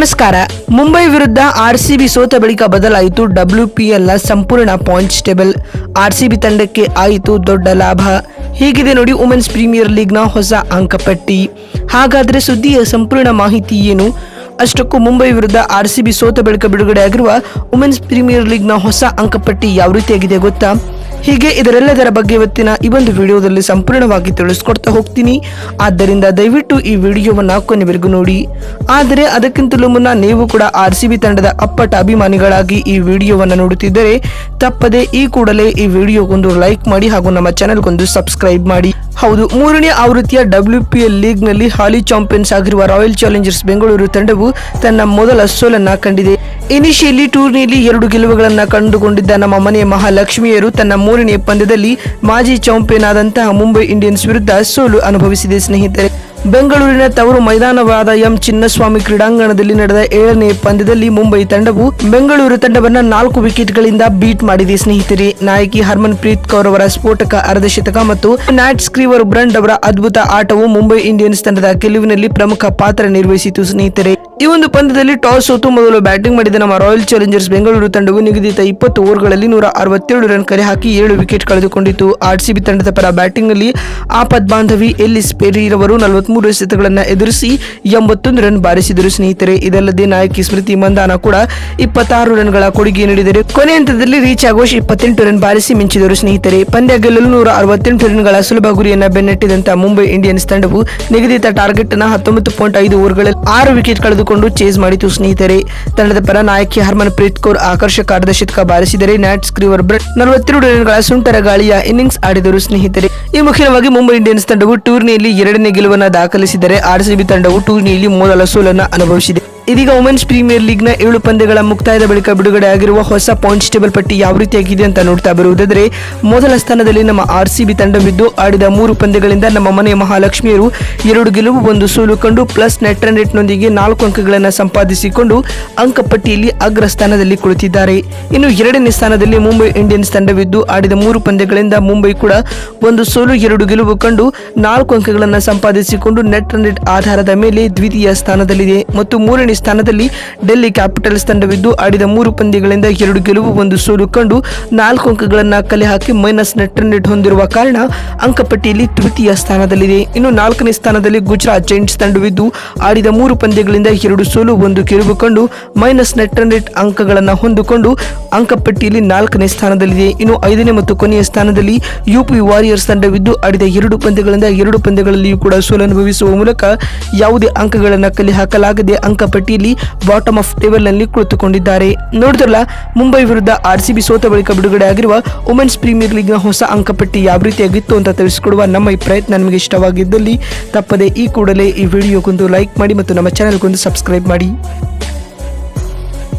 ನಮಸ್ಕಾರ. ಮುಂಬೈ ವಿರುದ್ಧ ಆರ್ಸಿಬಿ ಸೋತ ಬಳಿಕ ಬದಲಾಯಿತು ಡಬ್ಲ್ಯೂಪಿಎಲ್ನ ಸಂಪೂರ್ಣ ಪಾಯಿಂಟ್ಸ್ ಟೇಬಲ್. ಆರ್ಸಿಬಿ ತಂಡಕ್ಕೆ ಆಯಿತು ದೊಡ್ಡ ಲಾಭ. ಹೀಗಿದೆ ನೋಡಿ ವುಮೆನ್ಸ್ ಪ್ರೀಮಿಯರ್ ಲೀಗ್ನ ಹೊಸ ಅಂಕಪಟ್ಟಿ ಹಾಗಾದರೆ ಸುದ್ದಿಯ ಸಂಪೂರ್ಣ ಮಾಹಿತಿ ಏನು? ಅಷ್ಟಕ್ಕೂ ಮುಂಬೈ ವಿರುದ್ಧ ಆರ್ಸಿಬಿ ಸೋತ ಬಳಿಕ ಬಿಡುಗಡೆಯಾಗಿರುವ ವುಮೆನ್ಸ್ ಪ್ರೀಮಿಯರ್ ಲೀಗ್ನ ಹೊಸ ಅಂಕಪಟ್ಟಿ ಯಾವ ರೀತಿಯಾಗಿದೆ ಗೊತ್ತಾ? ಹೀಗೆ ಇದರೆಲ್ಲದರ ಬಗ್ಗೆ ಇವತ್ತಿನ ಈ ಒಂದು ವಿಡಿಯೋದಲ್ಲಿ ಸಂಪೂರ್ಣವಾಗಿ ತಿಳಿಸ್ಕೊಡ್ತಾ ಹೋಗ್ತೀನಿ. ಆದ್ದರಿಂದ ದಯವಿಟ್ಟು ಈ ವಿಡಿಯೋವನ್ನು ಕೊನೆವರೆಗೂ ನೋಡಿ. ಆದರೆ ಅದಕ್ಕಿಂತಲೂ ಮುನ್ನ ನೀವು ಕೂಡ ಆರ್ ಸಿ ಬಿ ತಂಡದ ಅಪ್ಪಟ ಅಭಿಮಾನಿಗಳಾಗಿ ಈ ವಿಡಿಯೋವನ್ನು ನೋಡುತ್ತಿದ್ದರೆ ತಪ್ಪದೆ ಈ ಕೂಡಲೇ ಈ ವಿಡಿಯೋಗೊಂದು ಲೈಕ್ ಮಾಡಿ ಹಾಗೂ ನಮ್ಮ ಚಾನೆಲ್ಗೊಂದು ಸಬ್ಸ್ಕ್ರೈಬ್ ಮಾಡಿ. ಹೌದು, ಮೂರನೇ ಆವೃತ್ತಿಯ ಡಬ್ಲ್ಯೂ ಪಿ ಎಲ್ ಲೀಗ್ನಲ್ಲಿ ಹಾಲಿ ಚಾಂಪಿಯನ್ಸ್ ಆಗಿರುವ ರಾಯಲ್ ಚಾಲೆಂಜರ್ಸ್ ಬೆಂಗಳೂರು ತಂಡವು ತನ್ನ ಮೊದಲ ಸೋಲನ್ನ ಕಂಡಿದೆ. ಇನಿಷಿಯಲಿ ಟೂರ್ನಿಯಲ್ಲಿ ಎರಡು ಗೆಲುವುಗಳನ್ನು ಕಂಡುಕೊಂಡಿದ್ದ ನಮ್ಮ ಮನೆಯ ಮಹಾಲಕ್ಷ್ಮಿಯರು ತನ್ನ ಮೂರನೇ ಪಂದ್ಯದಲ್ಲಿ ಮಾಜಿ ಚಾಂಪಿಯನ್ ಆದಂತಹ ಮುಂಬೈ ಇಂಡಿಯನ್ಸ್ ವಿರುದ್ಧ ಸೋಲು ಅನುಭವಿಸಿದೆ ಸ್ನೇಹಿತರೆ. ಬೆಂಗಳೂರಿನ ತವರು ಮೈದಾನವಾದ ಎಂ ಚಿನ್ನಸ್ವಾಮಿ ಕ್ರೀಡಾಂಗಣದಲ್ಲಿ ನಡೆದ ಏಳನೇ ಪಂದ್ಯದಲ್ಲಿ ಮುಂಬೈ ತಂಡವು ಬೆಂಗಳೂರು ತಂಡವನ್ನು ನಾಲ್ಕು ವಿಕೆಟ್ಗಳಿಂದ ಬೀಟ್ ಮಾಡಿದೆ ಸ್ನೇಹಿತರೆ. ನಾಯಕಿ ಹರ್ಮನ್ ಪ್ರೀತ್ ಕೌರ್ ಅವರ ಸ್ಫೋಟಕ, ಅರ್ಧಶತಕ ಮತ್ತು ನ್ಯಾಟ್ ಸ್ಕ್ರೀವರ್ ಬ್ರಂಡ್ ಅವರ ಅದ್ಭುತ ಆಟವು ಮುಂಬೈ ಇಂಡಿಯನ್ಸ್ ತಂಡದ ಗೆಲುವಿನಲ್ಲಿ ಪ್ರಮುಖ ಪಾತ್ರ ನಿರ್ವಹಿಸಿತು ಸ್ನೇಹಿತರೆ. ಈ ಒಂದು ಪಂದ್ಯದಲ್ಲಿ ಟಾಸ್ ಸೋತು ಮೊದಲು ಬ್ಯಾಟಿಂಗ್ ಮಾಡಿದ ನಮ್ಮ ರಾಯಲ್ ಚಾಲೆಂಜರ್ಸ್ ಬೆಂಗಳೂರು ತಂಡವು ನಿಗದಿತ ಇಪ್ಪತ್ತು ಓವರ್ಗಳಲ್ಲಿ ನೂರ ಅರವತ್ತೇಳು ರನ್ ಕರೆ ಹಾಕಿ ಏಳು ವಿಕೆಟ್ ಕಳೆದುಕೊಂಡಿತು ಆರ್ಸಿಬಿ ತಂಡದ ಪರ ಬ್ಯಾಟಿಂಗ್ನಲ್ಲಿ ಆಪದ್ ಬಾಂಧವಿ, ಎಲ್ಲಿಸ್ ಪೆರೀರವರು ನಲವತ್ಮೂರು ಎಸೆತಗಳನ್ನು ಎದುರಿಸಿ ಎಂಬತ್ತೊಂದು ರನ್ ಬಾರಿಸಿದರು. ಸ್ನೇಹಿತರೆ, ಇದಲ್ಲದೆ ನಾಯಕಿ ಸ್ಮೃತಿ ಮಂದಾನ ಕೂಡ ಇಪ್ಪತ್ತಾರು ರನ್ಗಳ ಕೊಡುಗೆ ನೀಡಿದರೆ. ಕೊನೆ ಹಂತದಲ್ಲಿ ರೀಚ್ ಆಗೋಶ್ ಇಪ್ಪತ್ತೆಂಟು ರನ್ ಬಾರಿಸಿ ಮಿಂಚಿದರು. ಸ್ನೇಹಿತರೆ, ಪಂದ್ಯ ಗೆಲ್ಲಲು ನೂರ ಅರವತ್ತೆಂಟು ರನ್ಗಳ ಸುಲಭ ಗುರಿಯನ್ನು ಬೆನ್ನಟ್ಟಿದಂತಹ ಮುಂಬೈ ಇಂಡಿಯನ್ಸ್ ತಂಡವು ನಿಗದಿತ ಟಾರ್ಗೆಟ್ ಅನ್ನು ಹತ್ತೊಂಬತ್ತು ಪಾಯಿಂಟ್ ಐದು ಓವರ್ಗಳಲ್ಲಿ ಆರು ವಿಕೆಟ್ ಕಳೆದುಕೊಂಡು ಚೇಸ್ ಮಾಡಿತು. ಸ್ನೇಹಿತರೆ, ತಂಡದ ಪರ ನಾಯಕಿ ಹರ್ಮನ್ ಪ್ರೀತ್ ಕೌರ್ ಆಕರ್ಷಕ ಅರ್ಧಶತಕ ಬಾರಿಸಿದರೆ ನ್ಯಾಟ್ ಸ್ಕ್ರೀವರ್ ಬ್ರೆಡ್ ನಲವತ್ತೆರಡು ರನ್ಗಳ ಸುಂಟರ ಗಾಳಿಯ ಇನ್ನಿಂಗ್ಸ್ ಆಡಿದರು ಸ್ನೇಹಿತರೆ. ಈ ಮುಖ್ಯವಾಗಿ ಮುಂಬೈ ಇಂಡಿಯನ್ಸ್ ತಂಡವು ಟೂರ್ನಿಯಲ್ಲಿ ಎರಡನೇ ಗೆಲುವನ್ನು ದಾಖಲಿಸಿದರೆ ಆರ್ಸಿಬಿ ತಂಡವು ಟೂರ್ನಿಯಲ್ಲಿ ಮೊದಲ ಸೋಲನ್ನು ಅನುಭವಿಸಿದೆ. ಇದೀಗ ವುಮೆನ್ಸ್ ಪ್ರೀಮಿಯರ್ ಲೀಗ್ನ ಏಳು ಪಂದ್ಯಗಳ ಮುಕ್ತಾಯದ ಬಳಿಕ ಬಿಡುಗಡೆ ಆಗಿರುವ ಹೊಸ ಪಾಯಿಂಟ್ಸ್ ಟೇಬಲ್ ಪಟ್ಟಿ ಯಾವ ರೀತಿಯಾಗಿದೆ ಅಂತ ನೋಡ್ತಾ ಬರುವುದಾದರೆ, ಮೊದಲ ಸ್ಥಾನದಲ್ಲಿ ನಮ್ಮ ಆರ್ ಸಿ ಬಿ ತಂಡವಿದ್ದು, ಆಡಿದ ಮೂರು ಪಂದ್ಯಗಳಿಂದ ನಮ್ಮ ಮನೆಯ ಮಹಾಲಕ್ಷ್ಮಿಯರು ಎರಡು ಗೆಲುವು, ಒಂದು ಸೋಲು ಕಂಡು ಪ್ಲಸ್ ನೆಟ್ ರನ್ ರೇಟ್ನೊಂದಿಗೆ ನಾಲ್ಕು ಅಂಕಗಳನ್ನು ಸಂಪಾದಿಸಿಕೊಂಡು ಅಂಕಪಟ್ಟಿಯಲ್ಲಿ ಅಗ್ರ ಸ್ಥಾನದಲ್ಲಿ ಕುಳಿತಿದ್ದಾರೆ. ಇನ್ನು ಎರಡನೇ ಸ್ಥಾನದಲ್ಲಿ ಮುಂಬೈ ಇಂಡಿಯನ್ಸ್ ತಂಡವಿದ್ದು, ಆಡಿದ ಮೂರು ಪಂದ್ಯಗಳಿಂದ ಮುಂಬೈ ಕೂಡ ಒಂದು ಸೋಲು, ಎರಡು ಗೆಲುವು ಕಂಡು ನಾಲ್ಕು ಅಂಕಗಳನ್ನು ಸಂಪಾದಿಸಿಕೊಂಡು ನೆಟ್ ರನ್ ರೇಟ್ ಆಧಾರದ ಮೇಲೆ ದ್ವಿತೀಯ ಸ್ಥಾನದಲ್ಲಿದೆ. ಮತ್ತು ಮೂರನೇ ಸ್ಥಾನದಲ್ಲಿ ಡೆಲ್ಲಿ ಕ್ಯಾಪಿಟಲ್ಸ್ ತಂಡವಿದ್ದು ಆಡಿದ ಮೂರು ಪಂದ್ಯಗಳಿಂದ ಎರಡು ಗೆಲುವು, ಒಂದು ಸೋಲು ಕಂಡು ನಾಲ್ಕು ಅಂಕಗಳನ್ನು ಕಲೆ ಹಾಕಿ ಮೈನಸ್ ನೆಟ್ ರನ್ ಹೊಂದಿರುವ ಕಾರಣ ಅಂಕಪಟ್ಟಿಯಲ್ಲಿ ತೃತೀಯ ಸ್ಥಾನದಲ್ಲಿದೆ. ಇನ್ನು ನಾಲ್ಕನೇ ಸ್ಥಾನದಲ್ಲಿ ಗುಜರಾತ್ ಜೈಂಟ್ಸ್ ತಂಡವಿದ್ದು ಆಡಿದ ಮೂರು ಪಂದ್ಯಗಳಿಂದ ಎರಡು ಸೋಲು, ಒಂದು ಗೆಲುವು ಕಂಡು ಮೈನಸ್ ನೆಟ್ ರನ್ ರೇಟ್ ಅಂಕಗಳನ್ನು ಹೊಂದಿಕೊಂಡು ಅಂಕಪಟ್ಟಿಯಲ್ಲಿ ನಾಲ್ಕನೇ ಸ್ಥಾನದಲ್ಲಿದೆ. ಇನ್ನು ಐದನೇ ಮತ್ತು ಕೊನೆಯ ಸ್ಥಾನದಲ್ಲಿ ಯುಪಿ ವಾರಿಯರ್ಸ್ ತಂಡವಿದ್ದು ಆಡಿದ ಎರಡು ಪಂದ್ಯಗಳಿಂದ ಎರಡು ಪಂದ್ಯಗಳಲ್ಲಿಯೂ ಕೂಡ ಸೋಲು ಅನುಭವಿಸುವ ಮೂಲಕ ಯಾವುದೇ ಅಂಕಗಳನ್ನು ಕಲೆ ಹಾಕಲಾಗದೆ ಅಂಕಪಟ್ಟಿಯಲ್ಲಿ ಬಾಟಮ್ ಆಫ್ ಟೇಬಲ್ನಲ್ಲಿ ಕುಳಿತುಕೊಂಡಿದ್ದಾರೆ. ನೋಡಿದ್ರಲ್ಲ, ಮುಂಬೈ ವಿರುದ್ಧ ಆರ್ ಸಿ ಸೋತ ಬಳಿಕ ಬಿಡುಗಡೆ ಆಗಿರುವ ವುಮೆನ್ಸ್ ಪ್ರೀಮಿಯರ್ ಲೀಗ್ನ ಹೊಸ ಅಂಕಪಟ್ಟಿ ಯಾವ ರೀತಿಯಾಗಿತ್ತು ಅಂತ ತಿಳಿಸಿಕೊಡುವ ನಮ್ಮ ಈ ಪ್ರಯತ್ನ ನಿಮಗೆ ಇಷ್ಟವಾಗಿದ್ದಲ್ಲಿ, ತಪ್ಪದೆ ಈ ಕೂಡಲೇ ಈ ವಿಡಿಯೋಗೊಂದು ಲೈಕ್ ಮಾಡಿ ಮತ್ತು ನಮ್ಮ ಚಾನೆಲ್ಗೊಂದು ಸಬ್ಸ್ಕ್ರೈಬ್ ಮಾಡಿ.